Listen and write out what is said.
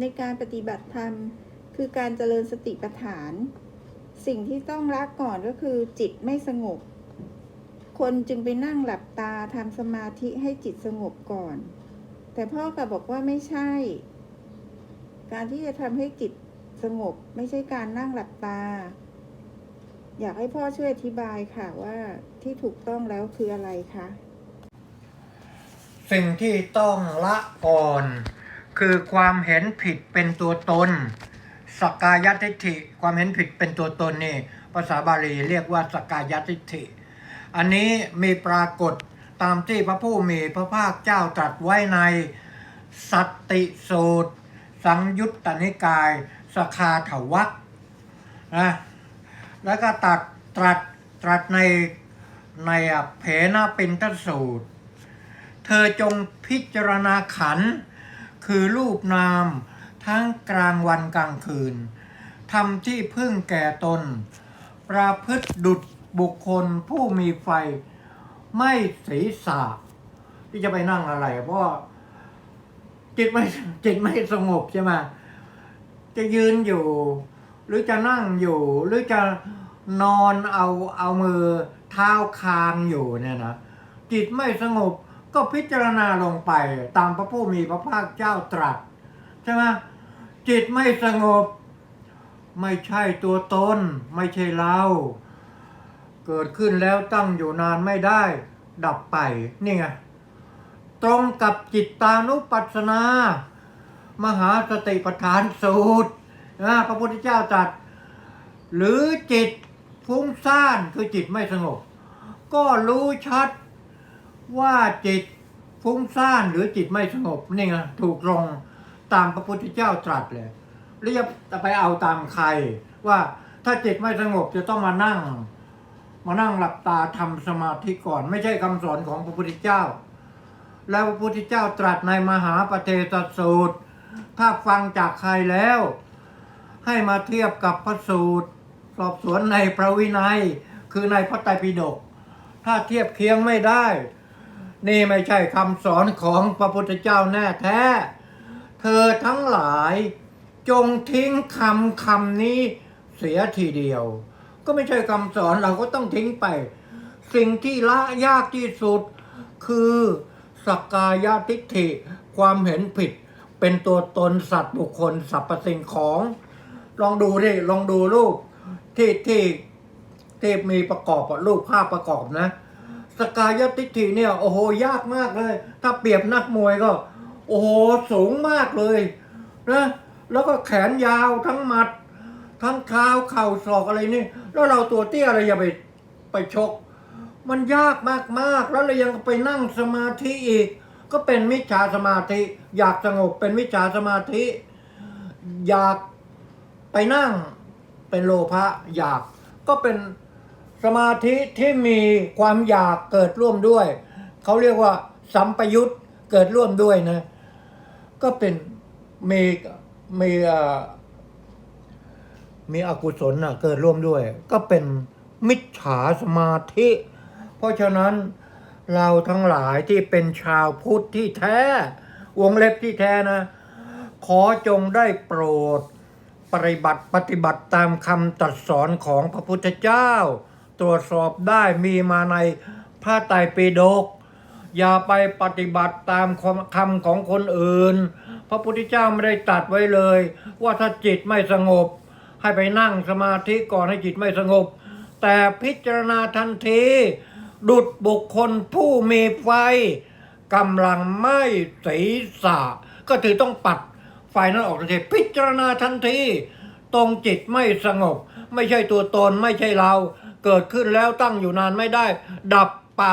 ในการปฏิบัติธรรม คือการเจริญสติปัฏฐาน สิ่งที่ต้องละก่อนก็คือจิตไม่สงบ คนจึงไปนั่งหลับตาทำสมาธิให้จิตสงบก่อน แต่พ่อกับบอกว่าไม่ใช่ การที่จะทำให้จิตสงบไม่ใช่การนั่งหลับตา อยากให้พ่อช่วยอธิบายค่ะว่าที่ถูกต้องแล้วคืออะไรคะ สิ่งที่ต้องละก่อน คือความเห็นผิดเป็นตัวตนสกกายทิฏฐิ ความเห็นผิดเป็นตัวตนนี่ภาษาบาลีเรียกว่าสกกายทิฏฐิ อันนี้มีปรากฏตามที่พระผู้มีพระภาคเจ้าตรัสไว้ในสัตติสูตร สังยุตตนิกาย สคาถวักนะแล้วก็ตัดตรัสตรัสในในอเพนะปินทสูตร เธอจงพิจารณาขันธ์ คือรูปนาม ทั้งกลางวันกลางคืนทำที่พึ่งแก่ตน ประพฤติดุจบุคคลผู้มีไฟไม่ศีรษะที่จะไปนั่งอะไร เพราะจิตไม่จิตไม่สงบใช่ไหมจะยืนอยู่ หรือจะนั่งอยู่ หรือจะนอนเอาเอามือเท้าคางอยู่เนี่ยนะจิตไม่สงบ ก็พิจารณาลงไปตามพระผู้มีพระภาคเจ้าตรัสใช่ไหมจิตไม่สงบ ไม่ใช่ตัวตน ไม่ใช่เรา เกิดขึ้นแล้วตั้งอยู่นานไม่ได้ ดับไปนี่ไงตรงกับจิตตานุปัสสนา มหาสติปัฏฐานสูตรนะพระพุทธเจ้าตรัสหรือจิตฟุ้งซ่านคือจิตไม่สงบ ก็รู้ชัด ว่าจิตฟุ้งซ่านหรือจิตไม่สงบนี่ไงถูกลงตามพระพุทธเจ้าตรัสเลยแล้วจะไปเอาตามใคร ว่าถ้าจิตไม่สงบจะต้องมานั่ง มานั่งหลับตาทำสมาธิก่อน ไม่ใช่คำสอนของพระพุทธเจ้า แล้วพระพุทธเจ้าตรัสในมหาปเทศสูตร ถ้าฟังจากใครแล้ว ให้มาเทียบกับพระสูตร สอบสวนในพระวินัยคือในพระไตรปิฎกถ้าเทียบเคียงไม่ได้ นี่ไม่ใช่คำสอนของพระพุทธเจ้าแน่แท้ เธอทั้งหลายจงทิ้งคำคำนี้เสียทีเดียว ก็ไม่ใช่คำสอนเราก็ต้องทิ้งไป สิ่งที่ละยากที่สุด คือสกกายทิฏฐิความเห็นผิด เป็นตัวตนสัตว์บุคคลสรรพสิ่งของ ลองดูดิลองดูรูปที่ที่ที่มีประกอบรูปภาพประกอบนะ สกายทิฏฐิเนี่ย โอ้โหยากมากเลย ถ้าเปรียบนักมวยก็ โอ้โหสูงมากเลยนะแล้วก็แขนยาวทั้งหมัด ทั้งเท้าเข่าศอกอะไรนี่ แล้วเราตัวเตี้ยอะไรอย่าไปไปชก มันยากมากๆแล้วเรายังไปนั่งสมาธิอีก ก็เป็นมิจฉาสมาธิ อยากสงบเป็นมิจฉาสมาธิ อยากไปนั่งเป็นโลภะอยากก็เป็น สมาธิที่มีความอยากเกิดร่วมด้วย เขาเรียกว่า สัมปยุตเกิดร่วมด้วยนะ ก็เป็นมีมีอ่อมีอกุศลนะเกิดร่วมด้วย ก็เป็นมิจฉาสมาธิ เพราะฉะนั้นเราทั้งหลายที่เป็นชาวพุทธที่แท้ วงเล็บที่แท้นะ ขอจงได้โปรด ปฏิบัติปฏิบัติตามคำตรัสสอนของพระพุทธเจ้า ตรวจสอบได้มีมาในพระไตรปิฎกอย่าไปปฏิบัติตามคำของคนอื่น พระพุทธเจ้าไม่ได้ตัดไว้เลย ว่าถ้าจิตไม่สงบ ให้ไปนั่งสมาธิก่อนให้จิตไม่สงบ แต่พิจารณาทันที ดุดบุคคลผู้มีไฟกำลังไหม้ศีรษะก็ถือต้องปัดไฟนั้นออกทันทีพิจารณาทันที ตรงจิตไม่สงบ ไม่ใช่ตัวตนไม่ใช่เรา เกิดขึ้นแล้วตั้งอยู่นานไม่ได้ ดับไป